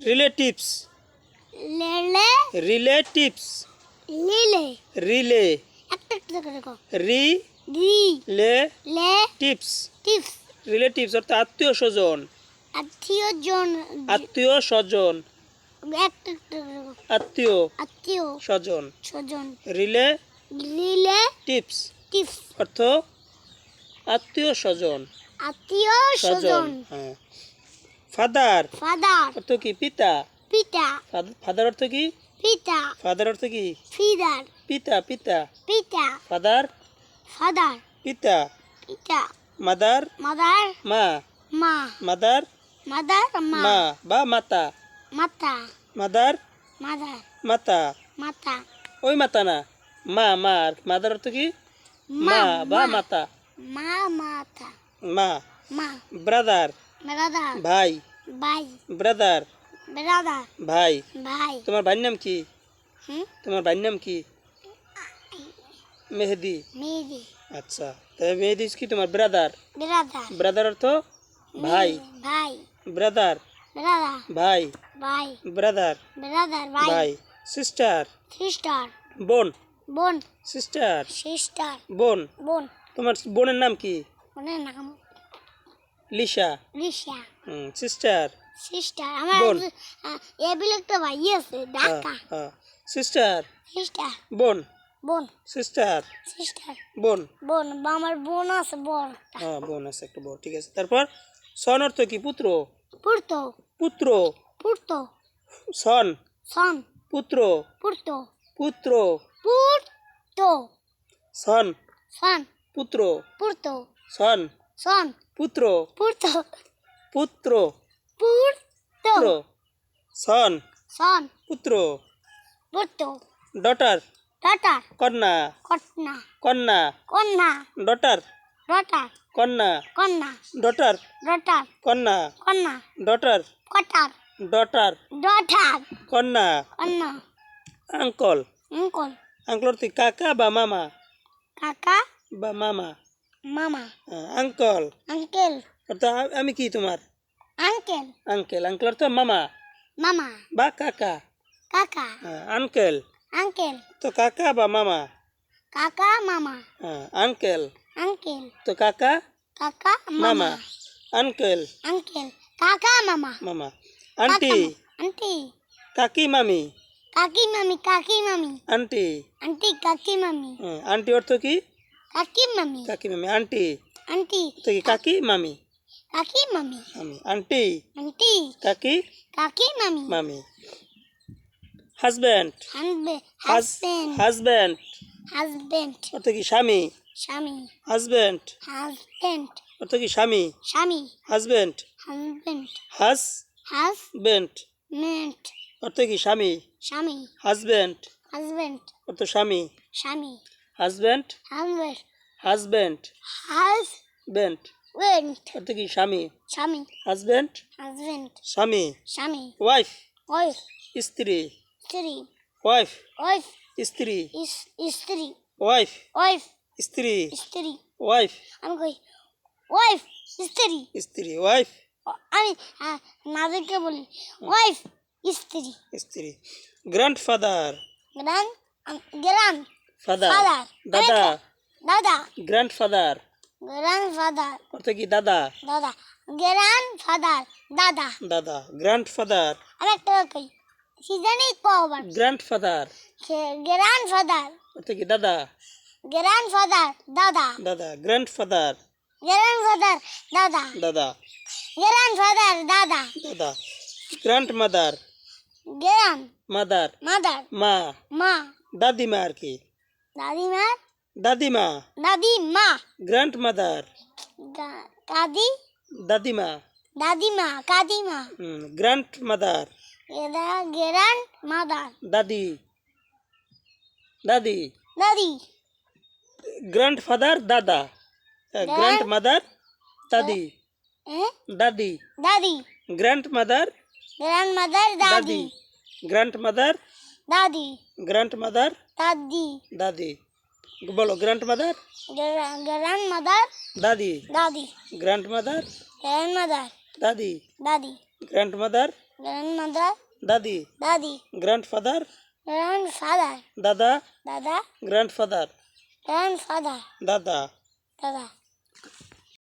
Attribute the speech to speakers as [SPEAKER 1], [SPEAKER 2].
[SPEAKER 1] Relatives
[SPEAKER 2] লেলে
[SPEAKER 1] relatives
[SPEAKER 2] লিলে
[SPEAKER 1] রিলে
[SPEAKER 2] একটা একটা করে
[SPEAKER 1] রি
[SPEAKER 2] দি
[SPEAKER 1] লে
[SPEAKER 2] লে
[SPEAKER 1] টিপস
[SPEAKER 2] টিপস
[SPEAKER 1] রিলেটিভস অর্থাৎ আত্মীয় স্বজন।
[SPEAKER 2] আত্মীয় জন
[SPEAKER 1] আত্মীয় স্বজন।
[SPEAKER 2] একটা একটা করে দেখো
[SPEAKER 1] আত্মীয়
[SPEAKER 2] আত্মীয়
[SPEAKER 1] স্বজন।
[SPEAKER 2] স্বজন।
[SPEAKER 1] রিলে
[SPEAKER 2] লিলে
[SPEAKER 1] টিপস
[SPEAKER 2] টিপস
[SPEAKER 1] অর্থ আত্মীয় স্বজন।
[SPEAKER 2] আত্মীয়
[SPEAKER 1] স্বজন। হ্যাঁ। ফাদার
[SPEAKER 2] ফাদার
[SPEAKER 1] অর্থ কি? পিতা।
[SPEAKER 2] পিতা।
[SPEAKER 1] ফাদার অর্থ কি?
[SPEAKER 2] পিতা।
[SPEAKER 1] ফাদার অর্থ কি?
[SPEAKER 2] ফিদার
[SPEAKER 1] পিতা পিতা।
[SPEAKER 2] পিতা।
[SPEAKER 1] ফাদার
[SPEAKER 2] ফাদার
[SPEAKER 1] পিতা।
[SPEAKER 2] পিতা।
[SPEAKER 1] মাদার
[SPEAKER 2] মাদার
[SPEAKER 1] মা।
[SPEAKER 2] মা।
[SPEAKER 1] মাদার
[SPEAKER 2] মাদার মা।
[SPEAKER 1] মা বা মাতা।
[SPEAKER 2] মাতা।
[SPEAKER 1] মাদার
[SPEAKER 2] মাদার
[SPEAKER 1] মাতা।
[SPEAKER 2] মাতা।
[SPEAKER 1] ওই মাতা না। মা মা। মাদার অর্থ কি? মা বা মাতা।
[SPEAKER 2] মা মাতা।
[SPEAKER 1] মা।
[SPEAKER 2] মা।
[SPEAKER 1] ব্রাদার
[SPEAKER 2] ব্রাদার
[SPEAKER 1] ভাই
[SPEAKER 2] ভাই
[SPEAKER 1] ব্রাদার
[SPEAKER 2] ব্রাদার
[SPEAKER 1] ভাই
[SPEAKER 2] ভাই
[SPEAKER 1] তোমার ভাইয়ের নাম কি
[SPEAKER 2] হুম
[SPEAKER 1] তোমার ভাইয়ের নাম কি মেহেদি
[SPEAKER 2] মেয়েদি
[SPEAKER 1] আচ্ছা তাহলে মেহেদি কি তোমার ব্রাদার
[SPEAKER 2] ব্রাদার
[SPEAKER 1] ব্রাদার অর্থ ভাই
[SPEAKER 2] ভাই
[SPEAKER 1] ব্রাদার
[SPEAKER 2] ব্রাদার
[SPEAKER 1] ভাই
[SPEAKER 2] ভাই
[SPEAKER 1] ব্রাদার
[SPEAKER 2] ব্রাদার ভাই
[SPEAKER 1] ভাই সিস্টার
[SPEAKER 2] সিস্টার
[SPEAKER 1] বোন
[SPEAKER 2] বোন
[SPEAKER 1] সিস্টার
[SPEAKER 2] সিস্টার
[SPEAKER 1] বোন
[SPEAKER 2] বোন
[SPEAKER 1] তোমার বোনের নাম কি
[SPEAKER 2] ওনার নাম
[SPEAKER 1] লিসা।
[SPEAKER 2] রিশা
[SPEAKER 1] সিস্টার।
[SPEAKER 2] সিস্টার আমার
[SPEAKER 1] বোন।
[SPEAKER 2] এবিল একটা ভাই আছে ঢাকা
[SPEAKER 1] সিস্টার।
[SPEAKER 2] সিস্টার।
[SPEAKER 1] বোন।
[SPEAKER 2] বোন।
[SPEAKER 1] সিস্টার।
[SPEAKER 2] সিস্টার।
[SPEAKER 1] বোন।
[SPEAKER 2] বোন বা আমার বোন আছে বোন।
[SPEAKER 1] হ্যাঁ বোন আছে একটা বোন ঠিক আছে। তারপর সন অর্থ কি? পুত্র?
[SPEAKER 2] পুরতো
[SPEAKER 1] পুত্র।
[SPEAKER 2] পুরতো
[SPEAKER 1] সন।
[SPEAKER 2] সন।
[SPEAKER 1] পুত্র।
[SPEAKER 2] পুরতো
[SPEAKER 1] পুত্র।
[SPEAKER 2] পুরতো
[SPEAKER 1] সন।
[SPEAKER 2] সন।
[SPEAKER 1] পুত্র।
[SPEAKER 2] পুরতো
[SPEAKER 1] সন।
[SPEAKER 2] সন।
[SPEAKER 1] পুত্র। পুত্র।
[SPEAKER 2] পুরতো
[SPEAKER 1] পুত্র। সন।
[SPEAKER 2] সন।
[SPEAKER 1] পুত্র।
[SPEAKER 2] পুরতো
[SPEAKER 1] ডটার।
[SPEAKER 2] টাটা
[SPEAKER 1] কন্যা।
[SPEAKER 2] কটনা
[SPEAKER 1] কন্যা।
[SPEAKER 2] কন্যা।
[SPEAKER 1] ডটার।
[SPEAKER 2] রটা
[SPEAKER 1] কন্যা।
[SPEAKER 2] কন্যা।
[SPEAKER 1] ডটার।
[SPEAKER 2] রটার
[SPEAKER 1] কন্যা।
[SPEAKER 2] কন্যা।
[SPEAKER 1] ডটার।
[SPEAKER 2] কটার।
[SPEAKER 1] ডটার।
[SPEAKER 2] ডটার।
[SPEAKER 1] কন্যা।
[SPEAKER 2] কন্যা।
[SPEAKER 1] আঙ্কল। আঙ্কল। অর্থ কি? কাকা বা মামা?
[SPEAKER 2] কাকা।
[SPEAKER 1] বা মামা।
[SPEAKER 2] মামা।
[SPEAKER 1] আঙ্কল।
[SPEAKER 2] আঙ্কেল।
[SPEAKER 1] আ- আমি কি তোমার?
[SPEAKER 2] আঙ্কেল।
[SPEAKER 1] আঙ্কেল আঙ্কেল অর্থ মামা।
[SPEAKER 2] মামা।
[SPEAKER 1] বা কাকা।
[SPEAKER 2] কাকা।
[SPEAKER 1] আঙ্কেল।
[SPEAKER 2] আঙ্কেল।
[SPEAKER 1] তো কাকা বা মামা?
[SPEAKER 2] কাকা মামা।
[SPEAKER 1] আঙ্কেল।
[SPEAKER 2] আঙ্কেল।
[SPEAKER 1] তো কাকা?
[SPEAKER 2] কাকা
[SPEAKER 1] মামা। আঙ্কেল।
[SPEAKER 2] আঙ্কেল। কাকা মামা।
[SPEAKER 1] মামা। আন্টি।
[SPEAKER 2] আন্টি।
[SPEAKER 1] কাকি মামি।
[SPEAKER 2] কাকি মামি কাকি মামি।
[SPEAKER 1] আন্টি।
[SPEAKER 2] আন্টি কাকি মামি।
[SPEAKER 1] আন্টি অর্থ কি?
[SPEAKER 2] কাকি মামি।
[SPEAKER 1] কাকি মামি আন্টি।
[SPEAKER 2] আন্টি।
[SPEAKER 1] অর্থ কি কাকি মামি?
[SPEAKER 2] কাকি মামি।
[SPEAKER 1] মামি আন্টি।
[SPEAKER 2] আন্টি।
[SPEAKER 1] কাকি?
[SPEAKER 2] কাকি মামি।
[SPEAKER 1] মামি। Husband?
[SPEAKER 2] Husband husband.
[SPEAKER 1] Husband.
[SPEAKER 2] Husband.
[SPEAKER 1] অর্থ কি স্বামী?
[SPEAKER 2] স্বামী।
[SPEAKER 1] হাজব্যান্ড।
[SPEAKER 2] হাজবেন্ড।
[SPEAKER 1] অর্থ কি স্বামী?
[SPEAKER 2] স্বামী।
[SPEAKER 1] হাজব্যান্ড।
[SPEAKER 2] হাজবেন্ড।
[SPEAKER 1] Husband
[SPEAKER 2] husband.
[SPEAKER 1] অর্থ কি স্বামী?
[SPEAKER 2] স্বামী।
[SPEAKER 1] হাজব্যান্ড।
[SPEAKER 2] হাজবেন্ড।
[SPEAKER 1] অর্থ স্বামী?
[SPEAKER 2] স্বামী।
[SPEAKER 1] Husband
[SPEAKER 2] husband
[SPEAKER 1] husband
[SPEAKER 2] husband
[SPEAKER 1] band অর্থ কি স্বামী?
[SPEAKER 2] স্বামী।
[SPEAKER 1] হাজব্যান্ড
[SPEAKER 2] হাজবেন্ড
[SPEAKER 1] স্বামী?
[SPEAKER 2] স্বামী।
[SPEAKER 1] ওয়াইফ
[SPEAKER 2] ওয়াইফ
[SPEAKER 1] স্ত্রী?
[SPEAKER 2] স্ত্রী।
[SPEAKER 1] ওয়াইফ
[SPEAKER 2] ওয়াইফ
[SPEAKER 1] স্ত্রী?
[SPEAKER 2] স্ত্রী।
[SPEAKER 1] ওয়াইফ
[SPEAKER 2] ওয়াইফ
[SPEAKER 1] স্ত্রী?
[SPEAKER 2] স্ত্রী।
[SPEAKER 1] ওয়াইফ
[SPEAKER 2] আমি কই ওয়াইফ স্ত্রী।
[SPEAKER 1] স্ত্রী ওয়াইফ
[SPEAKER 2] আমি নাদেরকে বলি ওয়াইফ স্ত্রী।
[SPEAKER 1] স্ত্রী। গ্র্যান্ডফাদার
[SPEAKER 2] গ্রান গ্রান
[SPEAKER 1] ফাদার
[SPEAKER 2] ফাদার
[SPEAKER 1] দাদা
[SPEAKER 2] দাদা
[SPEAKER 1] গ্র্যান্ডফাদার
[SPEAKER 2] গ্রান ফাদার
[SPEAKER 1] অর্থ কি দাদা
[SPEAKER 2] দাদা গ্রান ফাদার দাদা
[SPEAKER 1] দাদা গ্র্যান্ডফাদার
[SPEAKER 2] আমি একটা কই কি জানি কবার
[SPEAKER 1] গ্র্যান্ডফাদার
[SPEAKER 2] গ্রান ফাদার
[SPEAKER 1] অর্থ কি দাদা
[SPEAKER 2] গ্রান ফাদার দাদা
[SPEAKER 1] দাদা গ্র্যান্ডফাদার
[SPEAKER 2] গ্রান ফাদার দাদা
[SPEAKER 1] দাদা
[SPEAKER 2] গ্রান ফাদার দাদা
[SPEAKER 1] দাদা গ্র্যান্ডমাদার
[SPEAKER 2] গ্রান
[SPEAKER 1] মাদার
[SPEAKER 2] মাদার
[SPEAKER 1] মা
[SPEAKER 2] মা
[SPEAKER 1] দাদিমা আর কি
[SPEAKER 2] दादी
[SPEAKER 1] माँ?
[SPEAKER 2] दादी माँ।
[SPEAKER 1] दादी
[SPEAKER 2] माँ। ग्रैंड
[SPEAKER 1] मदर
[SPEAKER 2] दादी? दादी
[SPEAKER 1] माँ।
[SPEAKER 2] दादी माँ कादी
[SPEAKER 1] माँ। ग्रैंड
[SPEAKER 2] मदर
[SPEAKER 1] ग्रैंड मदर दादी। दादी।
[SPEAKER 2] दादी।
[SPEAKER 1] ग्रैंड
[SPEAKER 2] फादर
[SPEAKER 1] दादा
[SPEAKER 2] ग्रैंड मदर
[SPEAKER 1] दादी।
[SPEAKER 2] दादी।
[SPEAKER 1] दादी।
[SPEAKER 2] ग्रैंड
[SPEAKER 1] मदर
[SPEAKER 2] ग्रैंड
[SPEAKER 1] मदर दादी। ग्रैंड
[SPEAKER 2] मदर दादी
[SPEAKER 1] ग्रैंड
[SPEAKER 2] मदर
[SPEAKER 1] दादी
[SPEAKER 2] दादी बोलो
[SPEAKER 1] ग्रैंड
[SPEAKER 2] मदर
[SPEAKER 1] ग्रैंड
[SPEAKER 2] मदर
[SPEAKER 1] दादी
[SPEAKER 2] दादी
[SPEAKER 1] ग्रैंड
[SPEAKER 2] मदर
[SPEAKER 1] ग्रैंड
[SPEAKER 2] मदर
[SPEAKER 1] दादी
[SPEAKER 2] दादी
[SPEAKER 1] ग्रैंड
[SPEAKER 2] मदर ग्रैंड मदर
[SPEAKER 1] दादी
[SPEAKER 2] दादी
[SPEAKER 1] ग्रैंड फादर
[SPEAKER 2] ग्रैंड फादर
[SPEAKER 1] दादा
[SPEAKER 2] दादा
[SPEAKER 1] ग्रैंड फादर
[SPEAKER 2] ग्रैंड फादर
[SPEAKER 1] दादा
[SPEAKER 2] दादा